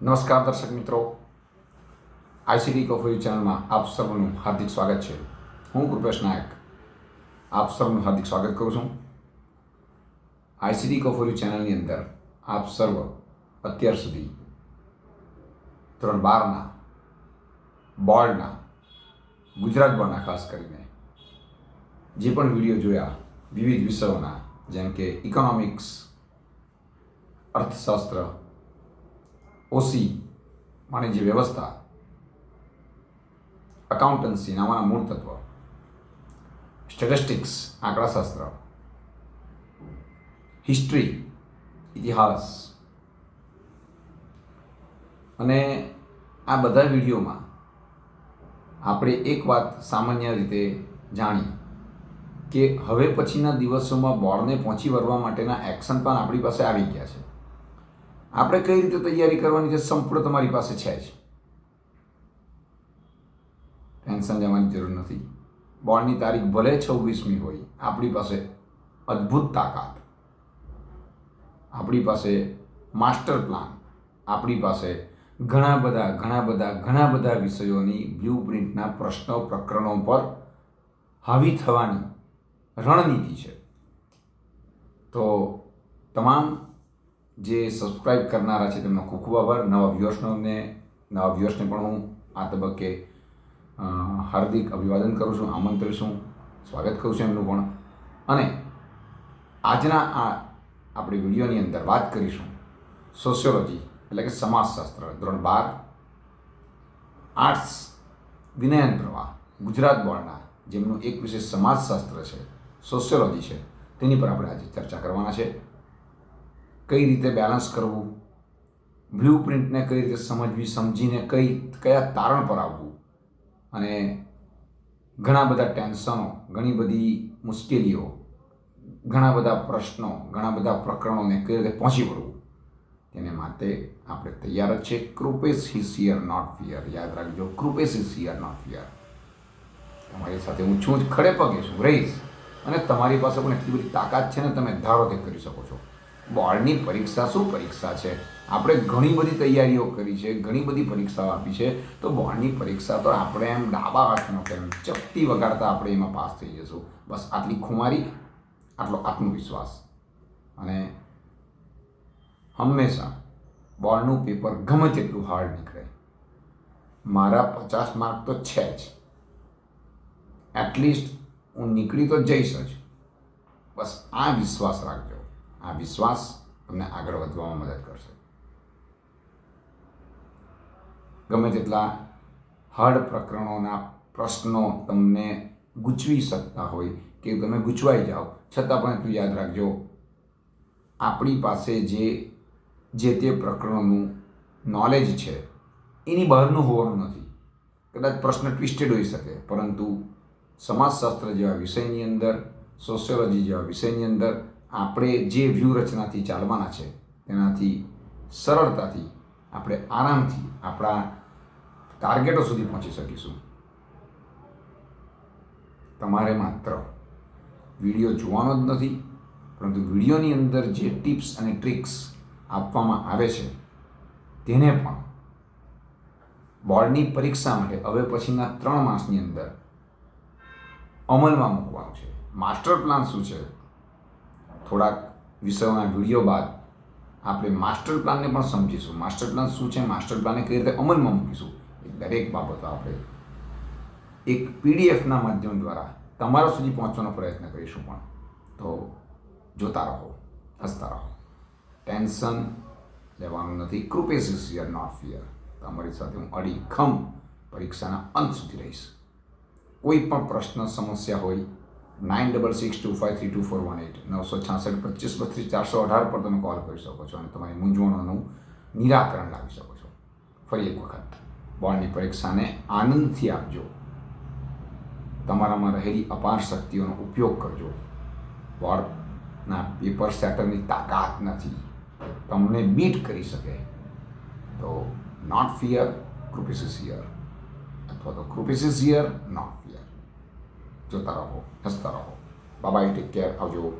નમસ્કાર દર્શક મિત્રો આઈસીડી કોફી ચેનલમાં આપ સૌનું હાર્દિક સ્વાગત છે હું કૃપેશ નાયક આપ સૌનું હાર્દિક સ્વાગત કરું છું આઈસીડી કોફી ચેનલની અંદર આપ સર્વ અત્યાર સુધી ધોરણ બારના બોર્ડના ગુજરાત બોર્ડના ખાસ કરીને જે પણ વીડિયો જોયા વિવિધ વિષયોના જેમ કે ઇકોનોમિક્સ અર્થશાસ્ત્ર ઓસી વાણિજ્ય વ્યવસ્થા અકાઉન્ટન્સી નામાના મૂળ તત્વ સ્ટેટિસ્ટિક્સ આંકડાશાસ્ત્ર હિસ્ટ્રી ઇતિહાસ અને આ બધા વિડીયોમાં આપણે એક વાત સામાન્ય રીતે જાણી કે હવે પછીના દિવસોમાં બોર્ડને પહોંચી વળવા માટેના એક્શન પણ આપણી પાસે આવી ગયા છે. આપણે કઈ રીતે તૈયારી કરવાની છે સંપૂર્ણ તમારી પાસે છે જ. ટેન્શન લેવાની જરૂર નથી. બોર્ડની તારીખ ભલે છવ્વીસમી હોય, આપણી પાસે અદ્ભુત તાકાત. આપણી પાસે માસ્ટર પ્લાન. આપણી પાસે ઘણા બધા ઘણા બધા ઘણા બધા વિષયોની બ્લુ પ્રિન્ટના પ્રશ્નો, પ્રકરણો પર હાવી થવાની રણનીતિ છે. તો તમામ જે સબસ્ક્રાઇબ કરનારા છે તેમનો ખૂબ ખૂબ આભાર. નવા વ્યુઅર્સને નવા વ્યુઅર્સને પણ હું આ તબક્કે હાર્દિક અભિવાદન કરું છું આમંત્રણ છું, સ્વાગત કરું છું એમનું પણ. અને આજના આ આપણી વિડીયોની અંદર વાત કરીશું સોશિયોલોજી એટલે કે સમાજશાસ્ત્ર, ધોરણ બાર. આર્ટ્સ વિનયન પ્રવાહ, ગુજરાત બોર્ડના, જેમનું એક વિશેષ સમાજશાસ્ત્ર છે સોશિયોલોજી છે, તેની પર આપણે આજે ચર્ચા કરવાના છે. કઈ રીતે બેલેન્સ કરવું? બ્લુ પ્રિન્ટને કઈ રીતે સમજવી, સમજીને કઈ, કયા તારણ પર આવવું? અને ઘણા બધા ટેન્શનો, ઘણી બધી મુશ્કેલીઓ, ઘણા બધા પ્રશ્નો, ઘણા બધા પ્રકરણોને કઈ રીતે પહોંચી વળવું? તેને માટે આપણે તૈયાર જ છે. Kripesh is here not fear. યાદ રાખજો, કૃપેશ હિયર નોટ ફિયર. તમારી સાથે હું છું જ, ખડે પગે છું, રહીશ. અને તમારી પાસે પણ એટલી બધી તાકાત છે ને, તમે ધારો તે કરી શકો છો. બોર્ડની પરીક્ષા શું પરીક્ષા છે? આપણે ઘણી બધી તૈયારીઓ કરી છે, ઘણી બધી પરીક્ષાઓ આપી છે. તો બોર્ડની પરીક્ષા તો આપણે એમ ડાબા હાથનો કેમ ચપટી વગાડતા આપણે એમાં પાસ થઈ જશું. બસ આટલી ખુમારી, આટલો આત્મવિશ્વાસ. અને હંમેશા બોર્ડનું પેપર ગમે તેટલું હાર્ડ નીકળે. મારા પચાસ માર્ક તો છે જ. એટલીસ્ટ હું નીકળી તો જઈશ જ. બસ આ વિશ્વાસ રાખજો. આ વિશ્વાસ તમને આગળ વધવામાં મદદ કરશે. ગમે તેટલા હાર્ડ પ્રકરણોના પ્રશ્નો તમને ગૂંચવી શકતા હોય કે તમે ગૂંચવાઈ જાઓ, છતાં પણ તું યાદ રાખજો, આપણી પાસે જે જે તે પ્રકરણોનું નોલેજ છે, એની બહારનું હોવાનું નથી. કદાચ પ્રશ્ન ટ્વિસ્ટેડ હોઈ શકે, પરંતુ સમાજશાસ્ત્ર જેવા વિષયની અંદર સોશિયોલોજી જેવા વિષયની અંદર આપણે જે વ્યૂહરચનાથી ચાલવાના છે, તેનાથી સરળતાથી આપણે આરામથી આપણા ટાર્ગેટો સુધી પહોંચી શકીશું. તમારે માત્ર વીડિયો જોવાનો જ નથી, પરંતુ વિડીયોની અંદર જે ટિપ્સ અને ટ્રિક્સ આપવામાં આવે છે, તેને પણ બોર્ડની પરીક્ષા માટે હવે પછીના ત્રણ માસની અંદર અમલમાં મૂકવાનું છે. માસ્ટર પ્લાન શું છે? થોડાક વિષયોના વીડિયો બાદ આપણે માસ્ટર પ્લાનને પણ સમજીશું. માસ્ટર પ્લાન શું છે? માસ્ટર પ્લાનને કઈ રીતે અમલમાં મૂકીશું? એ દરેક બાબતો આપણે એક પીડીએફના માધ્યમ દ્વારા તમારા સુધી પહોંચવાનો પ્રયત્ન કરીશું પણ. તો જોતા રહો, હસતા રહો. ટેન્શન લેવાનું નથી. Kripesh is here not fear. તમારી સાથે હું અડીખમ પરીક્ષાના અંત સુધી રહીશ. કોઈ પણ પ્રશ્ન, સમસ્યા હોય nine double six two five three two four one eight નવસો છાસઠ પચીસ બત્રીસ ચારસો અઢાર પર તમે કોલ કરી શકો છો અને તમારી મૂંઝવણોનું નિરાકરણ લાવી શકો છો ફરી એક વખત બોર્ડની પરીક્ષાને આનંદથી આપજો તમારામાં રહેલી અપાર શક્તિઓનો ઉપયોગ કરજો બોર્ડના પેપર સેટરની તાકાત નથી તમને બીટ કરી શકે તો નોટ ફિયર ક્રુપિસિસ યર અથવા તો ક્રુપિસિસ યર નોટ ફિયર જોતા રહો હસતા રહો બાબાઈ ટેક કેર આવજો